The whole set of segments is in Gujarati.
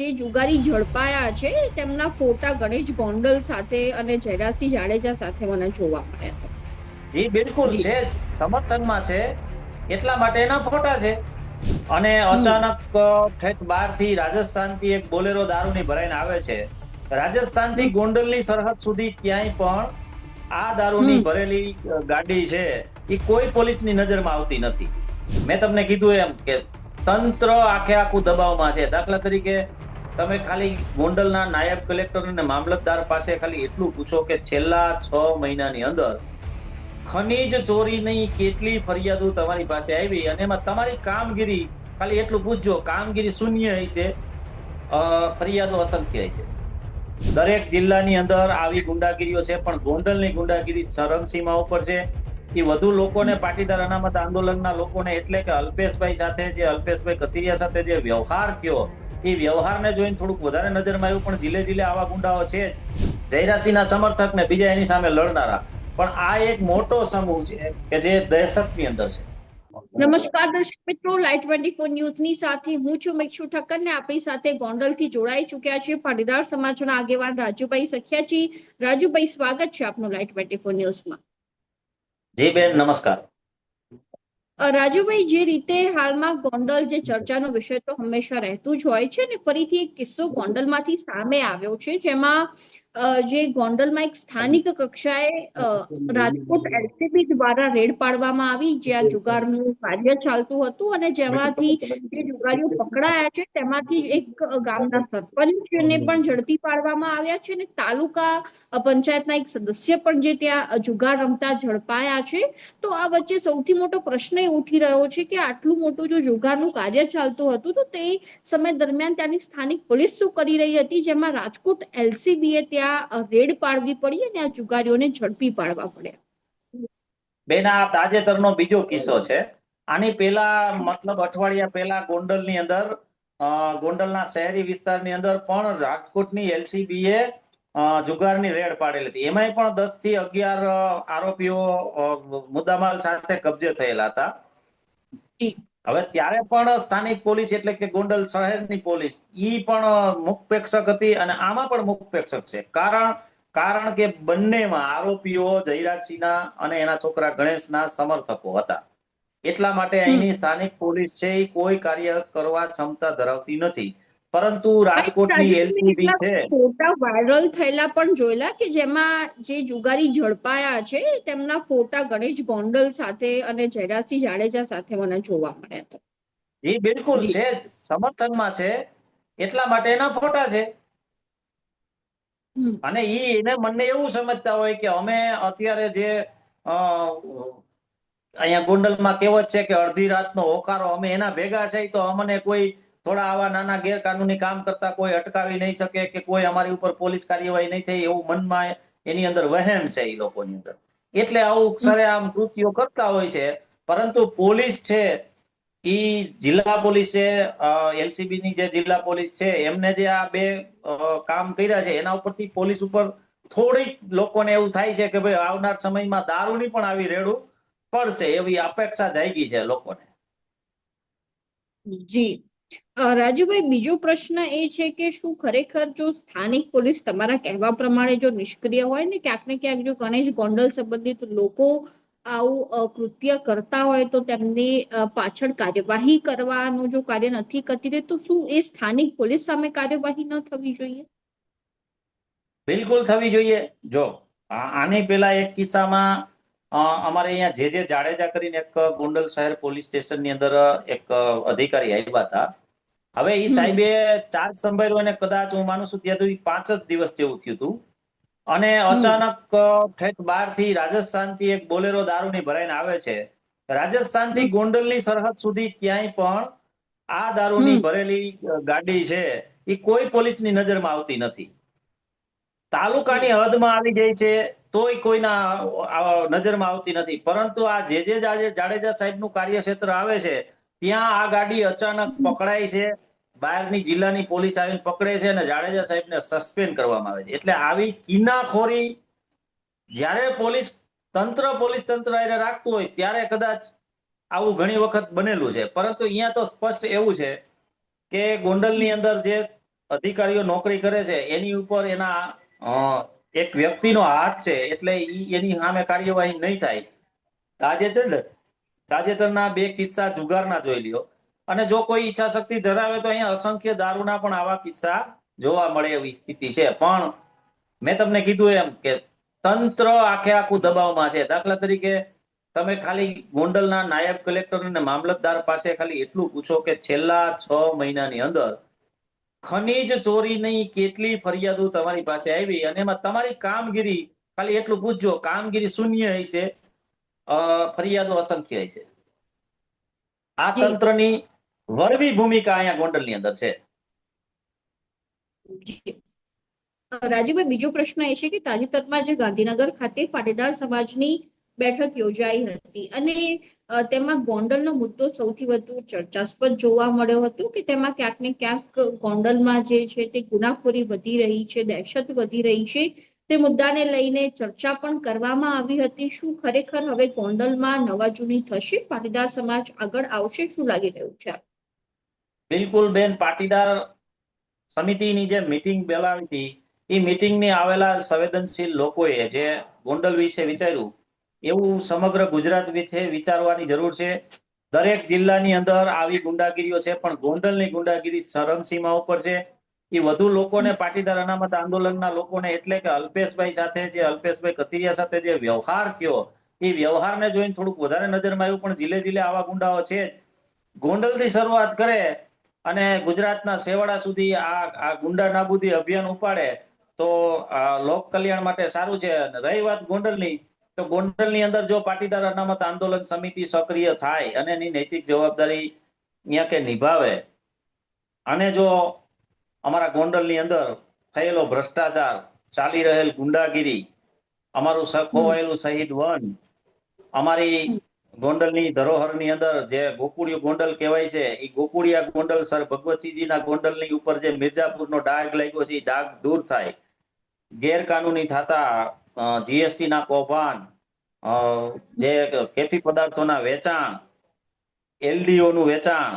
જે જુગારી ઝડપાયા છે તેમના ફોટા ગણેશ ગોંડલ સાથે અને જયરાજસિંહ જાડેજા સાથે મને જોવા મળ્યા હતા. એ બિલકુલ છે સમર્થનમાં છે. એટલા માટે એના ફોટા છે. અને અચાનક ઠેક બારથી રાજસ્થાનથી એક બોલેરો દારૂની ભરાઈને આવે છે. રાજસ્થાનથી ગોંડલની સરહદ સુધી ક્યાંય પણ આ દારૂની ની ભરેલી ગાડી છે એ કોઈ પોલીસની નજરમાં આવતી નથી. મેં તમને કીધું એમ કે તંત્ર આખે આખું દબાવમાં છે. દાખલા તરીકે તમે ખાલી ગોંડલના નાયબ કલેક્ટર અને મામલતદાર પાસે ખાલી એટલું પૂછો કે છેલ્લા છ મહિનાની અંદર ખનીજ ચોરીની કેટલી ફરિયાદો તમારી પાસે આવી અને એમાં તમારી કામગીરી ખાલી એટલું પૂછજો, કામગીરી શૂન્ય હશે ફરિયાદો અસંખ્ય હશે દરેક જિલ્લાની અંદર આવી ગુંડાગીરીઓ છે, પણ ગોંડલની ગુંડાગીરી ચરમસીમા ઉપર છે. એ વધુ લોકોને પાટીદાર અનામત આંદોલનના લોકોને એટલે કે અલ્પેશભાઈ સાથે જે અલ્પેશભાઈ કથિરિયા સાથે જે વ્યવહાર થયો એ વ્યવહારને જોઈને થોડુંક વધારે નજરમાં આવ્યું પણ જિલ્લે જિલ્લે આવા ગુંડાઓ છે જ. જયરાસિંહના સમર્થક ને બીજા એની સામે લડનારા. પણ આ એક મોટો સમૂહ છે કે જે દહેશતની અંદર છે. નમસ્કાર દર્શક મિત્રો લાઈટ ટ્વેન્ટી ફોર ન્યૂઝની સાથે હું છું મિક્ષુ ઠક્કર ને આપણી સાથે ગોંડલથી જોડાઈ ચુક્યા છે પાટીદાર સમાજના આગેવાન રાજુભાઈ સખિયાજી. રાજુભાઈ સ્વાગત છે આપનું લાઈટ ટ્વેન્ટી ફોર ન્યૂઝમાં. જી બેન નમસ્કાર. રાજુભાઈ, જે રીતે હાલમાં ગોંડલ જે ચર્ચાનો વિષય તો હંમેશા રહેતું જ હોય છે ને, ફરીથી એક કિસ્સો ગોંડલમાંથી સામે આવ્યો છે, જેમાં જે ગોંડલમાં એક સ્થાનિક કક્ષાએ રાજકોટ એલસીબી દ્વારા રેડ પાડવામાં આવી, જ્યાં જુગારનું કાર્ય ચાલતું હતું અને જેમાંથી જે જુગારીઓ પકડાયા છે, તેમાંથી એક ગામના સરપંચને પણ ઝડપી પાડવામાં આવ્યા છે અને તાલુકા પંચાયતના એક સદસ્ય પણ જે ત્યાં જુગાર રમતા ઝડપાયા છે. તો આ વચ્ચે સૌથી મોટો પ્રશ્ન એ ઉઠી રહ્યો છે કે આટલું મોટું જો જુગારનું કાર્ય ચાલતું હતું, તો તે સમય દરમિયાન ત્યાંની સ્થાનિક પોલીસ શું કરી રહી હતી? જેમાં રાજકોટ એલસીબીએ ત્યાં અ, રેડ પાડવી પડી અને આ જુગારીઓને ઝડપી પાડવા પડ્યા. બેન આ તાજેતરનો બીજો કિસ્સો છે. આની પહેલા મતલબ અઠવાડિયા પહેલા ગોંડલની અંદર ગોંડલના શહેરી વિસ્તારની અંદર પણ રાજકોટની એલસીબીએ જુગારની રેડ પાડેલી હતી. એમાંય પણ દસથી અગિયાર આરોપીઓ મુદ્દામાલ સાથે કબજે થયેલા હતા. હવે ત્યારે પણ સ્થાનિક પોલીસ એટલે કે ગોંડલ શહેરની પોલીસ ઈ પણ મુખપ્રેક્ષક હતી અને આમાં પણ મુખપ્રેક્ષક છે. કારણ કારણ કે બંનેમાં આરોપીઓ જયરાજસિંહના અને એના છોકરા ગણેશના સમર્થકો હતા. એટલા માટે અહીંની સ્થાનિક પોલીસ છે એ કોઈ કાર્ય કરવા ક્ષમતા ધરાવતી નથી. પરંતુ રાજકોટની એલસીબી છે. ફોટા વાયરલ થયેલા પણ જોયેલા કે જેમાં જે જુગારી ઝડપાયા છે તેમના ફોટા ગણેશ ગોંડલ સાથે અને જયરાજસિંહ જાડેજા સાથે મને જોવા મળ્યા હતા. એ બિલકુલ છે સમર્થનમાં છે. એટલા માટે એના ફોટા છે. અને ઈ એને મને એવું સમજતા હોય કે અમે અત્યારે જે અ, અહીંયા ગોંડલમાં કહેવત છે કે અડધી રાતનો હોકારો અમે એના ભેગા છે તો અમને કોઈ થોડા આવા નાના ગેરકાનૂની કામ કરતા કોઈ અટકાવી નહીં શકે કે કોઈ અમારી ઉપર પોલીસ કાર્યવાહી નહીં થાય એવું મનમાં એની અંદર વહેમ છે એ લોકોની અંદર. એટલે આવું સરેઆમ કૃત્યો કરતા હોય છે, પરંતુ પોલીસ છે એ જિલ્લા પોલીસ એલસીબી ની જે જિલ્લા પોલીસ છે, એમને જે આ બે કામ કર્યા છે, એના ઉપરથી પોલીસ ઉપર થોડીક લોકોને એવું થાય છે કે ભાઈ આવનાર સમયમાં દારૂની પણ આવી રેડું પડશે એવી અપેક્ષા જાગી છે લોકોને. જી. રાજુભાઈ, બીજો પ્રશ્ન એ છે કે શું ખરેખર જો સ્થાનિક પોલીસ તમારા કહેવા પ્રમાણે જો નિષ્ક્રિય હોય ને ક્યાંક ને ક્યાંક જો ગણેશ ગોંડલ સંબંધિત લોકો આવું કૃત્ય કરતા હોય તો તેમની પાછળ કાર્યવાહી કરવાનું જો કાર્ય નથી કરતી રહી તો શું એ સ્થાનિક પોલીસ સામે કાર્યવાહી ન થવી જોઈએ? બિલકુલ થવી જોઈએ. જો આની પેલા એક કિસ્સામાં અમારે અહીંયા જે જે જાડેજા કરીને એક ગોંડલ શહેર પોલીસ સ્ટેશનની અંદર એક અધિકારી આવ્યા હતા. હવે એ સાહેબે ચાર્જ સંભાળ્યો અને કદાચ હું માનું છું ત્યાં સુધી પાંચ જ દિવસ જેવું થયું હતું. અને અચાનક ઠેઠ બારથી રાજસ્થાનથી એક બોલેરો દારૂની ભરાઈને આવે છે. રાજસ્થાનથી ગોંડલની સરહદ સુધી ક્યાંય પણ આ દારૂની ની ભરેલી ગાડી છે એ કોઈ પોલીસની નજરમાં આવતી નથી. તાલુકાની હદમાં આવી જાય છે તોય કોઈના નજરમાં આવતી નથી. પરંતુ આ જે જે જાડે- જાડેજા સાહેબનું કાર્યક્ષેત્ર આવે છે, ત્યાં આ ગાડી અચાનક પકડાય છે, બહારની જિલ્લાની પોલીસ આવીને પકડે છે અને જાડેજા સાહેબને સસ્પેન્ડ કરવામાં આવે છે. એટલે આવી કિનાખોરી જ્યારે પોલીસ તંત્ર પોલીસ તંત્ર રાખતું હોય, ત્યારે કદાચ આવું ઘણી વખત બનેલું છે. પરંતુ અહીંયા તો સ્પષ્ટ એવું છે કે ગોંડલની અંદર જે અધિકારીઓ નોકરી કરે છે, એની ઉપર એના એક વ્યક્તિનો હાથ છે એટલે એની સામે કાર્યવાહી નહીં થાય. તાજેતર, તાજેતરના બે કિસ્સા જુગારના જોઈ લ્યો. અને જો કોઈ ઈચ્છા શક્તિ ધરાવે તો અહીંયા અસંખ્ય દારૂના પણ આવા કિસ્સા જોવા મળે એવી સ્થિતિ છે. પણ મેં તમને કીધું એમ કે તંત્ર આખે આખું દબાવમાં છે. દાખલા તરીકે તમે ખાલી ગોંડલના નાયબ કલેક્ટર અને મામલતદાર પાસે ખાલી એટલું પૂછો કે છેલ્લા છ મહિનાની અંદર ખનીજ ચોરીની કેટલી ફરિયાદો તમારી પાસે આવી અને એમાં તમારી કામગીરી ખાલી એટલું પૂછજો કામગીરી શૂન્ય હશે અ, ફરિયાદો અસંખ્ય હશે આ તંત્રની વરવી ભૂમિકા અહીંયા ગોંડલની અંદર છે. જી. રાજુભાઈ બીજો પ્રશ્ન એ છે કે તાજેતરમાં જે ગાંધીનગર ખાતે પાટીદાર સમાજની બેઠક યોજાઈ હતી અને તેમાં ગોંડલનો મુદ્દો સૌથી વધુ ચર્ચાસ્પદ જોવા મળ્યો હતો કે તેમાં ક્યાંક ને ક્યાંક ગોંડલમાં જે છે તે ગુનાખોરી વધી રહી છે, દહેશત વધી રહી છે. તે મુદ્દાને લઈને ચર્ચા પણ કરવામાં આવી હતી. શું ખરેખર હવે ગોંડલમાં નવા જૂની થશે? પાટીદાર સમાજ આગળ આવશે? શું લાગી રહ્યું છે બિલકુલ બેન, પાટીદાર સમિતિની જે મીટિંગ બોલાવી હતી એ મીટિંગની આવેલા સંવેદનશીલ લોકોએ જે ગોંડલ વિશે વિચાર્યું એવું સમગ્ર ગુજરાત વિશે વિચારવાની જરૂર છે. દરેક જિલ્લાની અંદર આવી ગુંડાગીરીઓ છે, પણ ગોંડલની ગુંડાગીરી ચરમસીમા ઉપર છે. એ વધુ લોકોને પાટીદાર અનામત આંદોલનના લોકોને એટલે કે અલ્પેશભાઈ સાથે જે અલ્પેશભાઈ કથિરિયા સાથે જે વ્યવહાર થયો, એ વ્યવહારને જોઈને થોડુંક વધારે નજરમાં આવ્યું, પણ જિલ્લે જિલ્લે આવા ગુંડાઓ છે ગોંડલથી શરૂઆત કરે અને ગુજરાતના સેવાડા સુધી આ આ ગુંડા નાબૂદી અભિયાન ઉપાડે, તો લોક કલ્યાણ માટે સારું છે. રહી વાત ગોંડલની તો ગોંડલની અંદર જો પાટીદાર અનામત આંદોલન સમિતિ સક્રિય થાય અને એની નૈતિક જવાબદારી અહીંયા કે નિભાવે અને જો અમારા ગોંડલની અંદર થયેલો ભ્રષ્ટાચાર ચાલી રહેલ ગુંડાગીરી અમારું ખોવાયેલું શહીદ વન અમારી ગોંડલની ધરોહરની અંદર જે ગોકુળિયું ગોંડલ કહેવાય છે એ ગોકુળિયા ગોંડલ સર ભગવતસિંહજીના ગોંડલની ઉપર જે મિર્જાપુરનો ડાઘ લાગ્યો છે એ ડાઘ દૂર થાય. ગેરકાનૂની થતા જીએસટી ના કૌભાંડ જે કેફી પદાર્થોના વેચાણ એલડીઓ નું વેચાણ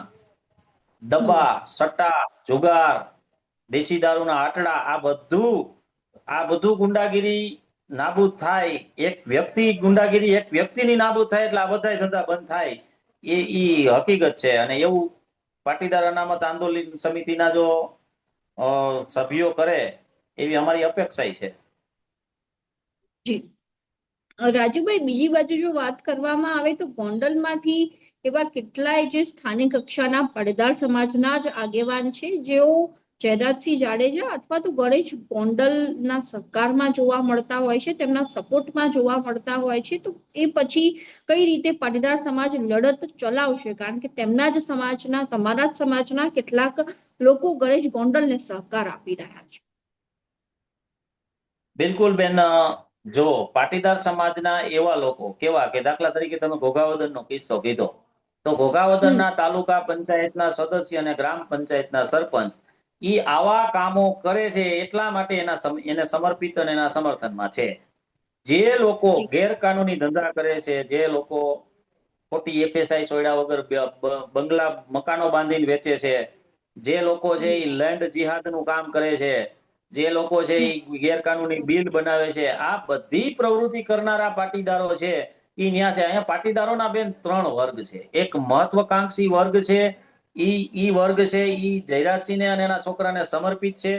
ડબ્બા સટ્ટા જુગાર દેશી દારૂના આટડા આ બધું આ બધું ગુંડાગીરી નાબૂદ થાય. એક વ્યક્તિ ગુંડાગીરી એક વ્યક્તિની નાબૂદ થાય એટલે આ બધા ધંધા બંધ થાય. એ ઈ હકીકત છે. અને એવું પાટીદાર અનામત આંદોલન સમિતિના જો સભ્યો કરે એવી અમારી અપેક્ષા છે. જી. રાજુભાઈ, બીજી બાજુ જો વાત કરવામાં આવે તો ગોંડલમાંથી એવા કેટલાય જે સ્થાનિક કક્ષાના પડદાર સમાજના જ આગેવાન છે, જેઓ જયરાજસિંહ જાડેજા અથવા તો ગણેશ ગોંડલના સહકારમાં જોવા મળતા હોય છે, તેમના સપોર્ટમાં જોવા મળતા હોય છે, તો એ પછી કઈ રીતે પાટીદાર સમાજ લડત ચલાવશે? કારણ કે તેમના જ સમાજના, તમારા જ સમાજના કેટલાક લોકો ગણેશ ગોંડલને સહકાર આપી રહ્યા છે. બિલકુલ બેન જો પાટીદાર સમાજના એવા લોકો કેવા કે દાખલા તરીકે તમે ઘોઘાવદરનો કિસ્સો કીધો તો ઘોઘાવદરના તાલુકા પંચાયતના સદસ્ય અને ગ્રામ પંચાયતના સરપંચ ઈ આવા કામો કરે છે એટલા માટે એના એને સમર્પિત અને એના સમર્થનમાં છે. જે લોકો ગેરકાનૂની ધંધા કરે છે જે લોકો ખોટી એફએસઆઈ સોયડા વગર બંગલા મકાનો બાંધીને વેચે છે જે લોકો છે એ લેન્ડ જિહાદનું કામ કરે છે જે લોકો છે એ ગેરકાનૂની બિલ બનાવે છે, આ બધી પ્રવૃત્તિ કરનારા પાટીદારો છે, ઈ ન્યા છે. અહીંયા પાટીદારોના બેન ત્રણ વર્ગ છે. એક મહત્વકાંક્ષી વર્ગ છે, ઈ ઈ વર્ગ છે, ઈ જયરાજસિંહને અને એના છોકરાને સમર્પિત છે.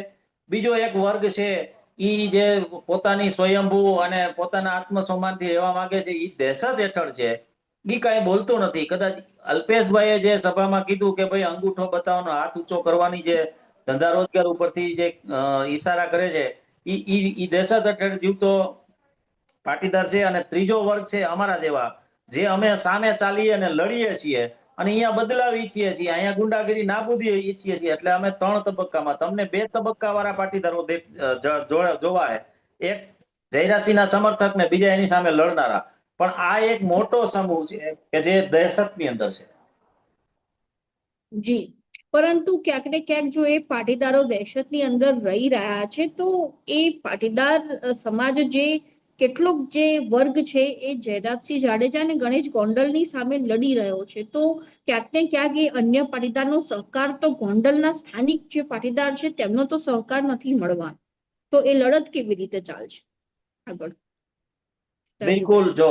બીજો એક વર્ગ છે, ઈ જે પોતાની સ્વયંભૂ અને પોતાના આત્મસન્માનથી રહેવા માંગે છે, ઈ દહેશત હેઠળ છે. ઈ કઈ બોલતું નથી. કદાચ અલ્પેશભાઈએ જે સભામાં કીધું કે ભાઈ અંગૂઠો બતાવવાનો, હાથ ઊંચો કરવાની જે ધંધા રોજગાર ઉપરથી જે ઈશારા કરે છે, ઈ ઈ દહેશત હેઠળ જીવતો પાટીદાર છે અને ત્રીજો વર્ગ છે અમારા જેવા, જે અમે સામે ચાલીએ અને લડીએ છીએ અને અહીંયા બદલાવ ઈચ્છીએ છીએ, અહીંયા ગુંડાગીરી નાબૂદી ઈચ્છીએ છીએ એટલે અમે ત્રણ તબક્કામાં, તમને બે તબક્કા વાળા પાટીદારો જોવાય, એક જયરાસિંહના સમર્થક ને બીજા એની સામે લડનારા, પણ આ એક મોટો સમૂહ છે કે જે દહેશતની અંદર છે. જી. પરંતુ ક્યાંક ને ક્યાંક જો એ પાટીદારો દહેશતની અંદર રહી રહ્યા છે, તો એ પાટીદાર સમાજ જે કેટલોક જે વર્ગ છે એ જયરાજસિંહ જાડેજા અને ગણેશ ગોંડલની સામે લડી રહ્યો છે. તો ક્યાંક ને ક્યાંક એ અન્ય પાટીદારનો સહકાર તો ગોંડલના સ્થાનિક જે પાટીદાર છે તેમનો તો સહકાર નથી મળવાનો. તો એ લડત કેવી રીતે ચાલશે? આગળ. બિલકુલ, જો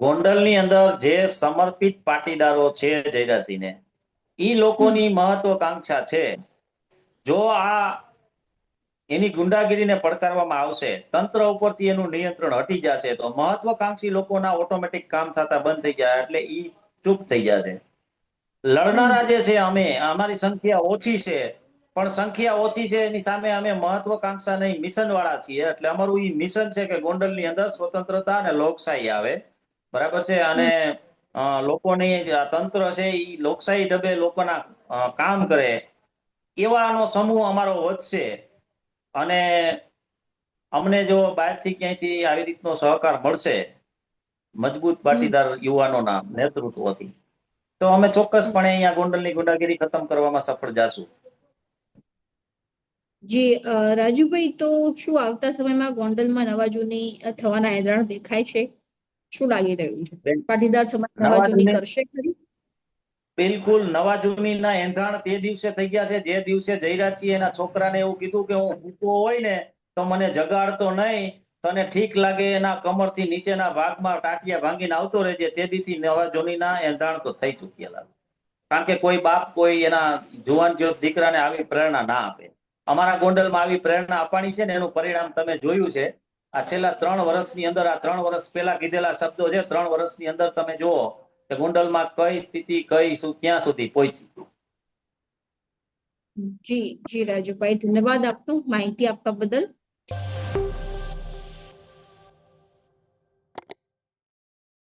ગોંડલની અંદર જે સમર્પિત પાટીદારો છે જયરાસિંહને ઈ લોકોની મહત્વકાંક્ષા છે. જો આ એની ગુંડાગીરીને પડકારવામાં આવશે, તંત્ર ઉપરથી એનું નિયંત્રણ હટી જશે, તો મહત્વકાંક્ષી લોકોના ઓટોમેટિક કામ થતા બંધ થઈ જાય એટલે ઈ ચૂપ થઈ જશે. લડનારા જે છે અમે, અમારી સંખ્યા ઓછી છે, પણ સંખ્યા ઓછી છે એની સામે અમે મહત્વકાંક્ષા નહીં મિશન વાળા છીએ, એટલે અમારું ઈ મિશન છે કે ગોંડલની અંદર સ્વતંત્રતા અને લોકશાહી આવે. બરાબર છે? અને લોકોની આ તંત્ર છે એ લોકશાહી ઢબે લોકોના કામ કરે. એવાનો સમૂહ અમારો વધશે. અને અમને જો બહારથી ક્યાંયથી આવી રીતનો સહકાર મળશે મજબૂત પાટીદાર યુવાનોના નેતૃત્વથી તો અમે ચોક્કસપણે અહીંયા ગોંડલની ગુંડાગીરી ખતમ કરવામાં સફળ જાશું. જી રાજુભાઈ તો શું આવતા સમયમાં ગોંડલમાં નવા જૂની થવાના એંધાણ દેખાય છે? શું લાગી રહ્યું છે? પાટીદાર સમાજ નવા જૂની જૂની- કરશે ખરી? બિલકુલ નવા જૂનીના એંધાણ તે દિવસે થઈ ગયા છે જે દિવસે જયરાજસિંહ એના છોકરાને એવું કીધું કે હું સૂતો હોય ને તો મને જગાડતો નહીં તને ઠીક લાગે એના કમરથી નીચેના ભાગમાં ટાટિયા ભાંગીને આવતો રહેજે તે દીથી નવા જૂનીના એંધાણ તો થઈ ચુક્યા. કારણ કે કોઈ બાપ કોઈ એના જુવાન જો દીકરાને આવી પ્રેરણા ના આપે. અમારા ગોંડલમાં આવી પ્રેરણા આપવાની છે ને એનું પરિણામ તમે જોયું છે. આ છેલ્લા ત્રણ વર્ષની અંદર, આ ત્રણ વર્ષ પહેલા કીધેલા શબ્દો છે, ત્રણ વર્ષની અંદર તમે જુઓ કે ગુંડલમાં કઈ સ્થિતિ, કઈ શું ક્યાં સુધી પહોંચી. જી જી રાજુભાઈ, ધન્યવાદ આપનો, માહિતી આપવા બદલ.